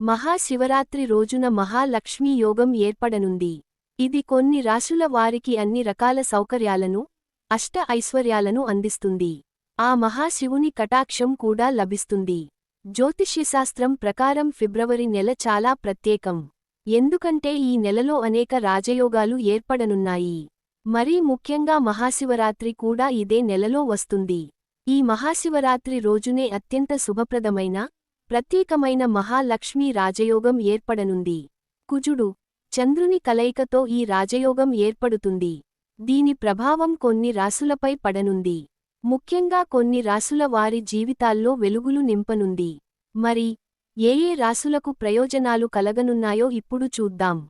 మహాశివరాత్రి రోజున మహాలక్ష్మీ యోగం ఏర్పడనుంది. ఇది కొన్ని రాశుల వారికి అన్ని రకాల సౌకర్యాలను అష్ట ఐశ్వర్యాలను అందిస్తుంది. ఆ మహాశివుని కటాక్షం కూడా లభిస్తుంది. జ్యోతిష్యశాస్త్రం ప్రకారం ఫిబ్రవరి నెల చాలా ప్రత్యేకం. ఎందుకంటే ఈ నెలలో అనేక రాజయోగాలు ఏర్పడనున్నాయి. మరీ ముఖ్యంగా మహాశివరాత్రి కూడా ఇదే నెలలో వస్తుంది. ఈ మహాశివరాత్రి రోజునే అత్యంత శుభప్రదమైన ప్రత్యేకమైన మహాలక్ష్మీ రాజయోగం ఏర్పడనుంది. కుజుడు చంద్రుని కలయికతో ఈ రాజయోగం ఏర్పడుతుంది. దీని ప్రభావం కొన్ని రాసులపై పడనుంది. ముఖ్యంగా కొన్ని రాసుల వారి జీవితాల్లో వెలుగులు నింపనుంది. మరి ఏ ఏ రాసులకు ప్రయోజనాలు కలగనున్నాయో ఇప్పుడు చూద్దాం.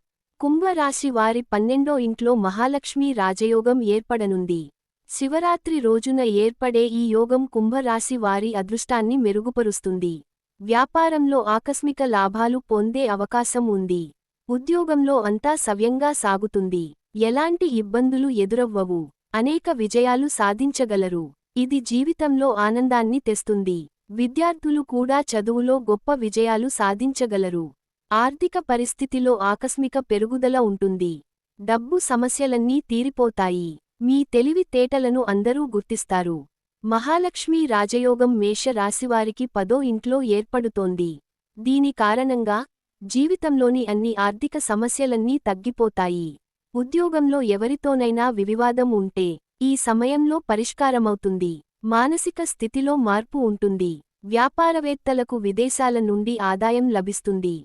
కుంభరాశి వారి పన్నెండో ఇంట్లో మహాలక్ష్మీ రాజయోగం ఏర్పడనుంది. శివరాత్రి రోజున ఏర్పడే ఈ యోగం కుంభరాశి వారి అదృష్టాన్ని మెరుగుపరుస్తుంది. వ్యాపారంలో ఆకస్మిక లాభాలు పొందే అవకాశం ఉంది. ఉద్యోగంలో అంతా సవ్యంగా సాగుతుంది. ఎలాంటి ఇబ్బందులు ఎదురవ్వవు. అనేక విజయాలు సాధించగలరు. ఇది జీవితంలో ఆనందాన్ని తెస్తుంది. విద్యార్థులు కూడా చదువులో గొప్ప విజయాలు సాధించగలరు. ఆర్థిక పరిస్థితిలో ఆకస్మిక పెరుగుదల ఉంటుంది. డబ్బు సమస్యలన్నీ తీరిపోతాయి. మీ తెలివితేటలను అందరూ గుర్తిస్తారు. మహాలక్ష్మీ రాజయోగం మేష రాశివారికి పదో ఇంట్లో ఏర్పడుతోంది. దీని కారణంగా జీవితంలోని అన్ని ఆర్థిక సమస్యలన్నీ తగ్గిపోతాయి. ఉద్యోగంలో ఎవరితోనైనా వివివాదం ఉంటే ఈ సమయంలో పరిష్కారమవుతుంది. మానసిక స్థితిలో మార్పు ఉంటుంది. వ్యాపారవేత్తలకు విదేశాల నుండి ఆదాయం లభిస్తుంది.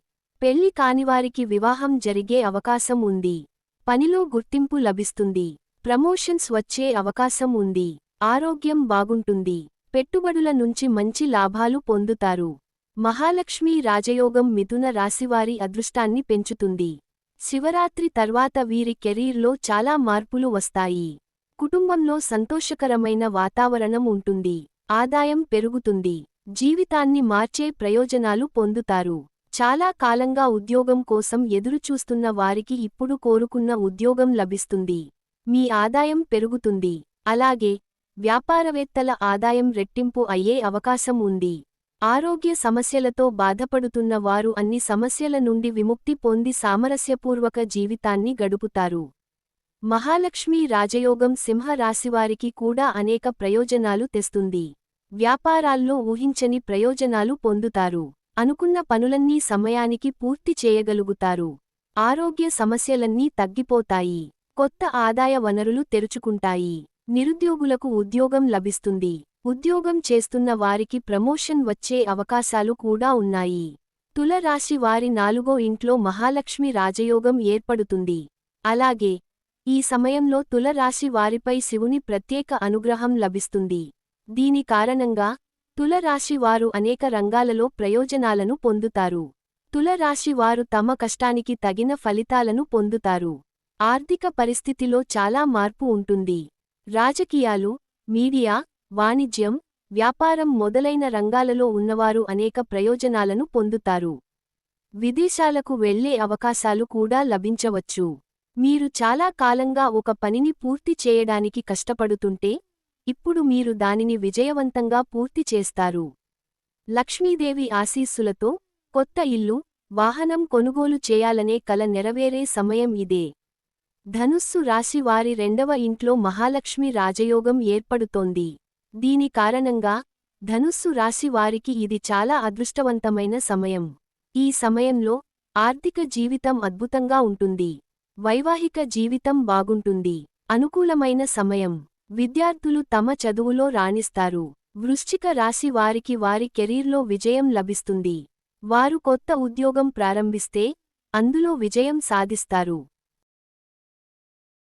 పెళ్ళి కానివారికి వివాహం జరిగే అవకాశం ఉంది. పనిలో గుర్తింపు లభిస్తుంది. ప్రమోషన్స్ వచ్చే అవకాశం ఉంది. ఆరోగ్యం బాగుంటుంది. పెట్టుబడుల నుంచి మంచి లాభాలు పొందుతారు. మహాలక్ష్మీ రాజయోగం మిథున రాశివారి అదృష్టాన్ని పెంచుతుంది. శివరాత్రి తర్వాత వీరి కెరీర్లో చాలా మార్పులు వస్తాయి. కుటుంబంలో సంతోషకరమైన వాతావరణం ఉంటుంది. ఆదాయం పెరుగుతుంది. జీవితాన్ని మార్చే ప్రయోజనాలు పొందుతారు. చాలా కాలంగా ఉద్యోగం కోసం ఎదురుచూస్తున్న వారికి ఇప్పుడు కోరుకున్న ఉద్యోగం లభిస్తుంది. మీ ఆదాయం పెరుగుతుంది. అలాగే వ్యాపారవేత్తల ఆదాయం రెట్టింపు అయ్యే అవకాశం ఉంది. ఆరోగ్య సమస్యలతో బాధపడుతున్న వారు అన్ని సమస్యల నుండి విముక్తి పొంది సామరస్యపూర్వక జీవితాన్ని గడుపుతారు. మహాలక్ష్మీ రాజయోగం సింహరాశివారికి కూడా అనేక ప్రయోజనాలు తెస్తుంది. వ్యాపారాల్లో ఊహించని ప్రయోజనాలు పొందుతారు. అనుకున్న పనులన్నీ సమయానికి పూర్తి చేయగలుగుతారు. ఆరోగ్య సమస్యలన్నీ తగ్గిపోతాయి. కొత్త ఆదాయ వనరులు తెరుచుకుంటాయి. నిరుద్యోగులకు ఉద్యోగం లభిస్తుంది. ఉద్యోగం చేస్తున్న వారికి ప్రమోషన్ వచ్చే అవకాశాలు కూడా ఉన్నాయి. తులరాశి వారి నాలుగో ఇంట్లో మహాలక్ష్మి రాజయోగం ఏర్పడుతుంది. అలాగే ఈ సమయంలో తులరాశి వారిపై శివుని ప్రత్యేక అనుగ్రహం లభిస్తుంది. దీని కారణంగా తులరాశి వారు అనేక రంగాలలో ప్రయోజనాలను పొందుతారు. తులరాశి వారు తమ కష్టానికి తగిన ఫలితాలను పొందుతారు. ఆర్థిక పరిస్థితిలో చాలా మార్పు ఉంటుంది. రాజకీయాలు మీడియా వాణిజ్యం వ్యాపారం మొదలైన రంగాలలో ఉన్నవారు అనేక ప్రయోజనాలను పొందుతారు. విదేశాలకు వెళ్ళే అవకాశాలు కూడా లభించవచ్చు. మీరు చాలా కాలంగా ఒక పనిని పూర్తి చేయడానికి కష్టపడుతుంటే ఇప్పుడు మీరు దానిని విజయవంతంగా పూర్తి చేస్తారు. లక్ష్మీదేవి ఆశీస్సులతో కొత్త ఇల్లు వాహనం కొనుగోలు చేయాలనే కల నెరవేరే సమయం ఇదే. ధనుస్సు రాశి వారి రెండవ ఇంట్లో మహాలక్ష్మి రాజయోగం ఏర్పడుతోంది. దీని కారణంగా ధనుస్సు రాశి వారికి ఇది చాలా అదృష్టవంతమైన సమయం. ఈ సమయంలో ఆర్థిక జీవితం అద్భుతంగా ఉంటుంది. వైవాహిక జీవితం బాగుంటుంది. అనుకూలమైన సమయం. విద్యార్థులు తమ చదువులో రాణిస్తారు. వృశ్చిక రాశి వారికి వారి కెరీర్లో విజయం లభిస్తుంది. వారు కొత్త ఉద్యోగం ప్రారంభిస్తే అందులో విజయం సాధిస్తారు.